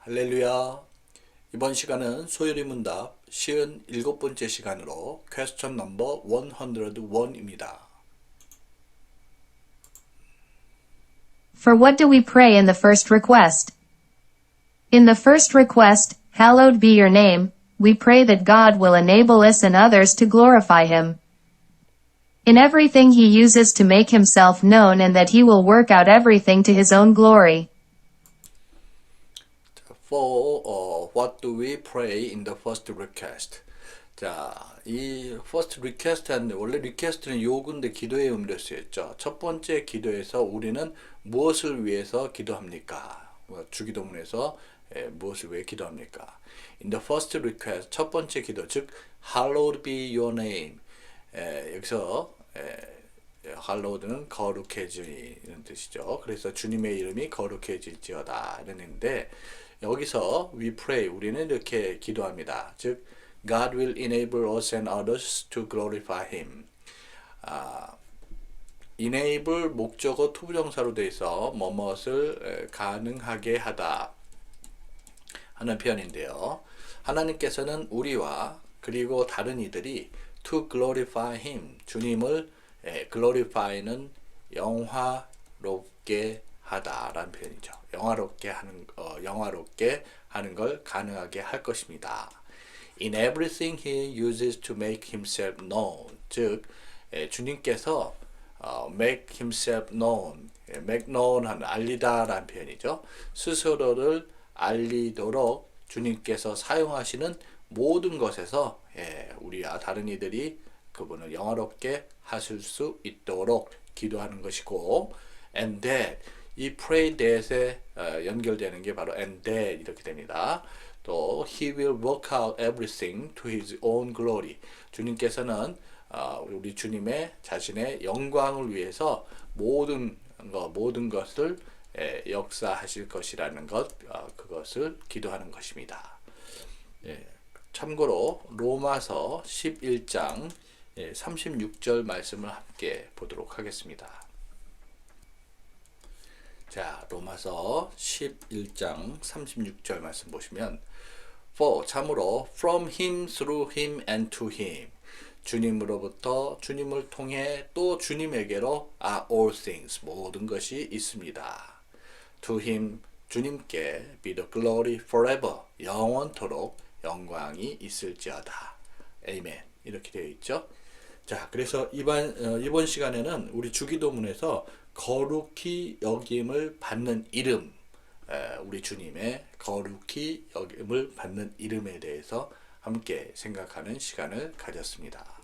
할렐루야. 이번 시간은 소요리 문답 쉬운 일곱 번째 시간으로 퀘스천 넘버 101입니다. For what do we pray in the first request? In the first request, hallowed be your name, we pray that God will enable us and others to glorify Him. In everything He uses to make Himself known and that He will work out everything to His own glory. For uh, what do we pray in the first request? 자, 이 first request는 원래 request는 요구인데 기도의 의미로 쓰였죠. 첫 번째 기도에서 우리는 무엇을 위해서 기도합니까? 뭐, 주기도문에서 예, 무엇을 위해 기도합니까? In the first request, 첫 번째 기도, 즉 hallowed be your name. 예, 여기서 예, 할로우드는 거룩해지는 뜻이죠. 그래서 주님의 이름이 거룩해질지어다 이런 의미인데 여기서 we pray 우리는 이렇게 기도합니다. 즉 God will enable us and others to glorify Him. 아, enable 목적어 투부정사로 돼서 뭐뭇을 에, 가능하게 하다 하는 표현인데요. 하나님께서는 우리와 그리고 다른 이들이 to glorify him 주님을 예, glorify는 영화롭게 하다라는 표현이죠. 영화롭게 하는 어, 영화롭게 하는 걸 가능하게 할 것입니다. In everything he uses to make himself known. 즉 예, 주님께서 어, make himself known, 예, make known 하는 알리다라는 표현이죠. 스스로를 알리도록 주님께서 사용하시는 모든 것에서 예, 우리와 다른 이들이 그분을 영화롭게 하실 수 있도록 기도하는 것이고 and that 이 pray that에 어, 연결되는 게 바로 and that 이렇게 됩니다. 또 he will work out everything to his own glory. 주님께서는 어, 우리 주님의 자신의 영광을 위해서 모든 거 모든 것을 예, 역사하실 것이라는 것 어, 그것을 기도하는 것입니다. 예, 참고로 로마서 11장 예, 36절 말씀을 함께 보도록 하겠습니다. 자, 로마서 11장 36절 말씀 보시면 For 참으로 from him through him and to him 주님으로부터 주님을 통해 또 주님에게로 are all things 모든 것이 있습니다. To him 주님께 be the glory forever 영원토록 영광이 있을지어다. 아멘. 이렇게 되어 있죠. 자, 그래서 이번 어, 이번 시간에는 우리 주기도문에서 거룩히 여김을 받는 이름, 에, 우리 주님의 거룩히 여김을 받는 이름에 대해서 함께 생각하는 시간을 가졌습니다.